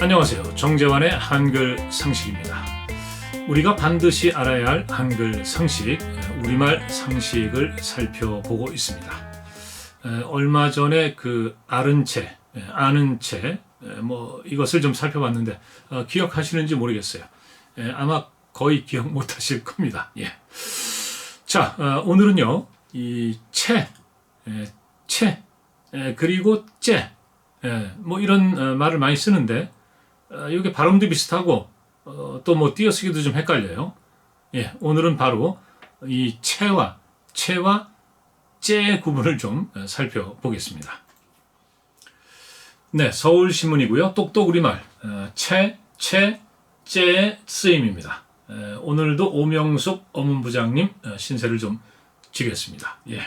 안녕하세요. 정재환의 한글 상식입니다. 우리가 반드시 알아야 할 한글 상식, 우리말 상식을 살펴보고 있습니다. 에, 얼마 전에 그 아는 채, 에, 아는 채, 에, 뭐 이것을 좀 살펴봤는데 어, 기억하시는지 모르겠어요. 에, 아마 거의 기억 못하실 겁니다. 예. 자, 어, 오늘은요 이 채, 에, 채, 에, 그리고 째, 에, 뭐 이런 어, 말을 많이 쓰는데 어, 이게 발음도 비슷하고 어, 또뭐 띄어쓰기도 좀 헷갈려요. 예, 오늘은 바로 이 채와 채와 째의 구분을 좀 어, 살펴보겠습니다. 네, 서울신문이고요. 똑똑 우리말 어, 채, 채, 째의 쓰임입니다. 에, 오늘도 오명숙 어문부장님 어, 신세를 좀 지겠습니다. 예.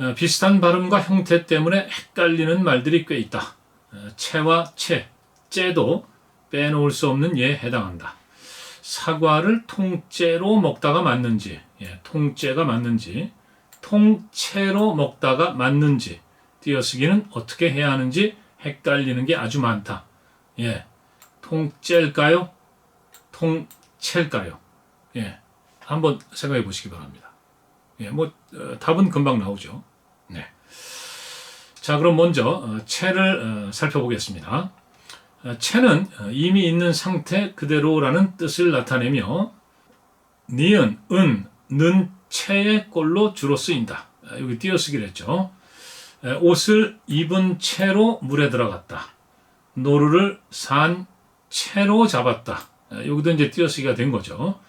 어, 비슷한 발음과 형태 때문에 헷갈리는 말들이 꽤 있다. 어, 채와 채, 째도 빼놓을 수 없는 예에 해당한다. 사과를 통째로 먹다가 맞는지, 예, 통째가 맞는지, 통째로 먹다가 맞는지, 띄어쓰기는 어떻게 해야 하는지 헷갈리는 게 아주 많다. 예, 통째일까요? 통채일까요? 예, 한번 생각해 보시기 바랍니다. 예, 뭐 어, 답은 금방 나오죠. 네. 자, 그럼 먼저 어, 채를 어, 살펴보겠습니다. 어, 채는 어, 이미 있는 상태 그대로라는 뜻을 나타내며 니은, 은, 는, 채의 꼴로 주로 쓰인다. 아, 여기 띄어쓰기를 했죠. 에, 옷을 입은 채로 물에 들어갔다. 노루를 산 채로 잡았다. 아, 여기도 이제 띄어쓰기가 된 거죠.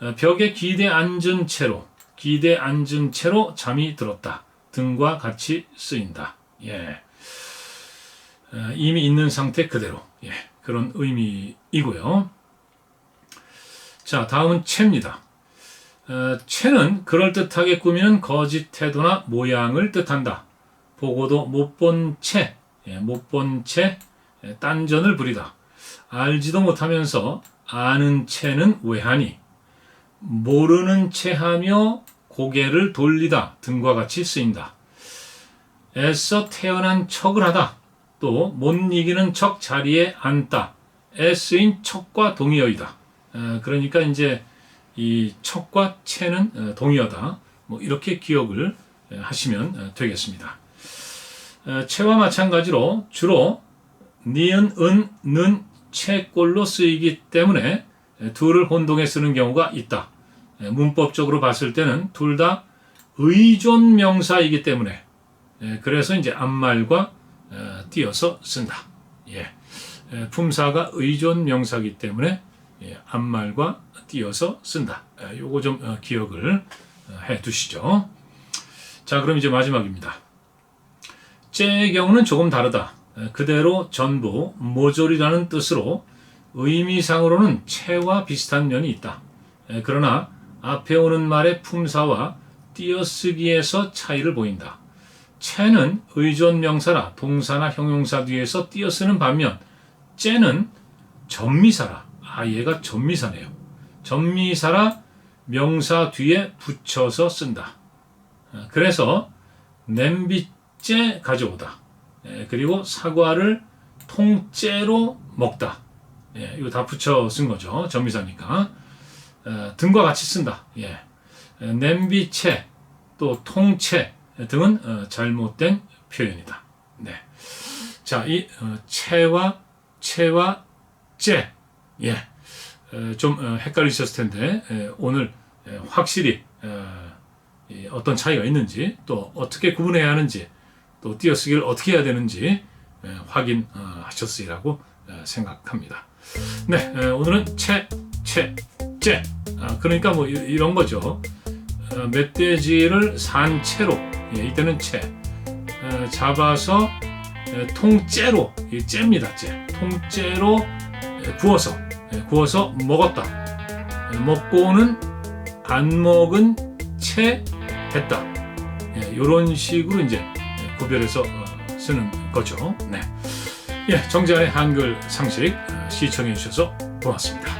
어, 벽에 기대 앉은 채로, 기대 앉은 채로 잠이 들었다. 등과 같이 쓰인다. 예. 어, 이미 있는 상태 그대로. 예. 그런 의미이고요. 자, 다음은 채입니다. 어, 채는 그럴듯하게 꾸미는 거짓 태도나 모양을 뜻한다. 보고도 못 본 채, 예, 못본 채, 예, 딴전을 부리다. 알지도 못하면서 아는 채는 왜하니? 모르는 채하며 고개를 돌리다 등과 같이 쓰인다. 애써 태어난 척을 하다. 또 못 이기는 척 자리에 앉다. 애쓰인 척과 동의어이다. 에, 그러니까 이제 이 척과 채는 에, 동의어다. 뭐 이렇게 기억을 에, 하시면 에, 되겠습니다. 에, 채와 마찬가지로 주로 니은, 은, 는, 채꼴로 쓰이기 때문에 에, 둘을 혼동해 쓰는 경우가 있다. 에, 문법적으로 봤을 때는 둘 다 의존 명사이기 때문에 에, 그래서 이제 앞말과 어, 띄어서 쓴다. 예. 에, 품사가 의존 명사이기 때문에 예, 앞말과 띄어서 쓴다. 에, 요거 좀 어, 기억을 어, 해 두시죠. 자, 그럼 이제 마지막입니다. 째의 경우는 조금 다르다. 에, 그대로 전부 모조리라는 뜻으로 의미상으로는 채와 비슷한 면이 있다. 에, 그러나 앞에 오는 말의 품사와 띄어쓰기에서 차이를 보인다. 채는 의존 명사라 동사나 형용사 뒤에서 띄어쓰는 반면 째는 전미사라 아 얘가 전미사네요. 전미사라 명사 뒤에 붙여서 쓴다. 아, 그래서 냄비째 가져오다. 예, 그리고 사과를 통째로 먹다. 예, 이거 다 붙여 쓴 거죠. 전미사니까. 어, 등과 같이 쓴다. 예. 에, 냄비채 또 통채 등은 어, 잘못된 표현이다. 네. 자, 이 어, 채와 채와 째, 예, 어, 좀 어, 헷갈리셨을 텐데 에, 오늘 에, 확실히 어, 이 어떤 차이가 있는지 또 어떻게 구분해야 하는지 또 띄어쓰기를 어떻게 해야 되는지 에, 확인하셨으리라고 어, 생각합니다. 네, 에, 오늘은 채, 채, 째. 아, 그러니까 뭐 이- 이런 거죠. 어, 멧돼지를 산 채로, 예, 이때는 채. 어, 잡아서 에, 통째로, 이 째입니다, 째. 통째로 에, 구워서, 예, 구워서 먹었다. 에, 먹고는 안 먹은 채 했다. 예, 이런 식으로 이제 예, 구별해서 어, 쓰는 거죠. 네. 예, 정재환의 한글 상식 어, 시청해 주셔서 고맙습니다.